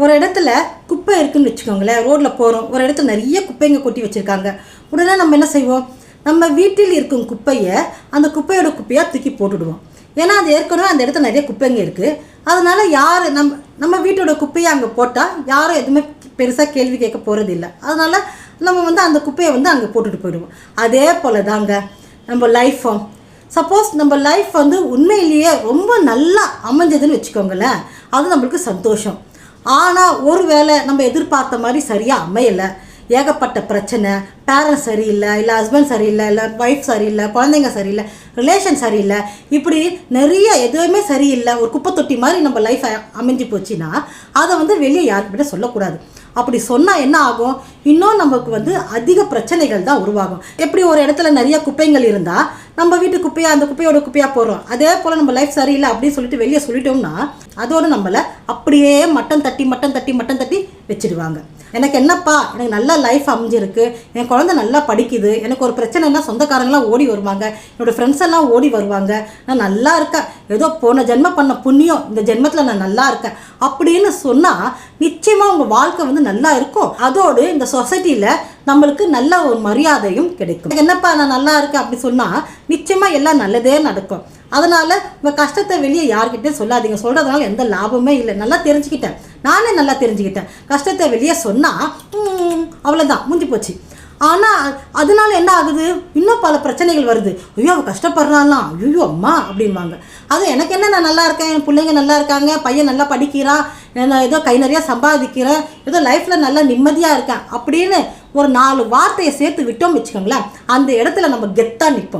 ஒரு இடத்துல குப்பை இருக்குன்னு வச்சுக்கோங்களேன் ரோட்டில் போகிறோம் ஒரு இடத்துல நிறைய குப்பைங்க கொட்டி வச்சுருக்காங்க. உடனே நம்ம என்ன செய்வோம்? நம்ம வீட்டில் இருக்கும் குப்பையை அந்த குப்பையோட குப்பையாக தூக்கி போட்டுடுவோம். ஏன்னா அது ஏற்கனவே அந்த இடத்துல நிறைய குப்பைங்க இருக்குது அதனால் யார் நம்ம நம்ம வீட்டோட குப்பையை அங்கே போட்டால் யாரும் எதுவுமே பெருசாக கேள்வி கேட்க போகிறது இல்லை அதனால் நம்ம வந்து அந்த குப்பையை வந்து அங்கே போட்டுட்டு போயிடுவோம். அதே போல் தாங்க நம்ம லைஃப்பும் சப்போஸ் நம்ம லைஃப் வந்து உண்மையிலேயே ரொம்ப நல்லா அமைஞ்சதுன்னு வச்சுக்கோங்களேன் அது நம்மளுக்கு சந்தோஷம். ஆனால் ஒருவேளை நம்ம எதிர்பார்த்த மாதிரி சரியாக அமையலை. ஏகப்பட்ட பிரச்சனை. பேரண்ட்ஸ் சரியில்லை இல்லை ஹஸ்பண்ட் சரியில்லை இல்லை ஒய்ஃப் சரியில்லை குழந்தைங்க சரியில்லை ரிலேஷன் சரியில்லை. இப்படி நிறைய எதுவுமே சரியில்லை. ஒரு குப்பை தொட்டி மாதிரி நம்ம லைஃப் அமைஞ்சு போச்சுன்னா அதை வந்து வெளியே யாருக்கிட்ட சொல்லக்கூடாது. அப்படி சொன்னால் என்ன ஆகும்? இன்னும் நமக்கு வந்து அதிக பிரச்சனைகள் தான் உருவாகும். எப்படி ஒரு இடத்துல நிறைய குப்பைகள் இருந்தால் நம்ம வீட்டு குப்பையாக அந்த குப்பையோட குப்பையாக போடுறோம். அதே போல் நம்ம லைஃப் சரியில்லை அப்படின்னு சொல்லிட்டு வெளியே சொல்லிட்டோம்னா அதோடு நம்மளை அப்படியே மட்டம் தட்டி மட்டம் தட்டி மட்டம் தட்டி வச்சுடுவாங்க. எனக்கு என்னப்பா எனக்கு நல்ல லைஃப் அமைஞ்சிருக்கு என் குழந்தை நல்லா படிக்குது எனக்கு ஒரு பிரச்சனைனா சொந்தக்காரங்களாம் ஓடி வருவாங்க என்னோடய ஃப்ரெண்ட்ஸ் எல்லாம் ஓடி வருவாங்க நான் நல்லா இருக்கேன் ஏதோ போன ஜென்மம் பண்ண புண்ணியம் இந்த ஜென்மத்தில் நான் நல்லா இருக்கேன் அப்படின்னு சொன்னால் நிச்சயமாக உங்கள் வாழ்க்கை வந்து நல்லா இருக்கும். அதோடு இந்த சொசைட்டியில் நம்மளுக்கு நல்ல ஒரு மரியாதையும் கிடைக்கும். என்னப்பா நான் நல்லா இருக்கேன் அப்படி சொன்னால் நிச்சயமாக எல்லாம் நல்லதே நடக்கும். அதனால் உங்கள் கஷ்டத்தை வெளியே யார்கிட்டயும் சொல்லாதீங்க. சொல்கிறதுனால எந்த லாபமே இல்லை. நல்லா தெரிஞ்சுக்கிட்டேன். நானே நல்லா தெரிஞ்சுக்கிட்டேன். கஷ்டத்தை வெளியே சொன்னால் அவ்வளோதான் முடிஞ்சு போச்சு. ஆனால் அதனால என்ன ஆகுது? இன்னும் பல பிரச்சனைகள் வருது. ஐயோ அவள் கஷ்டப்படுறாளாம் ஐயோ அம்மா அப்படிம்பாங்க. அது எனக்கு என்ன நான் நல்லா இருக்கேன் என் பிள்ளைங்க நல்லா இருக்காங்க பையன் நல்லா படிக்கிறான் நான் ஏதோ கை நிறையா சம்பாதிக்கிறேன் ஏதோ லைஃப்பில் நல்லா நிம்மதியாக இருக்கேன் அப்படின்னு ஒரு நாலு வார்த்தையை சேர்த்து விட்டோம் வச்சுக்கோங்களேன் அந்த இடத்துல நம்ம கெத்தாக நிற்போம்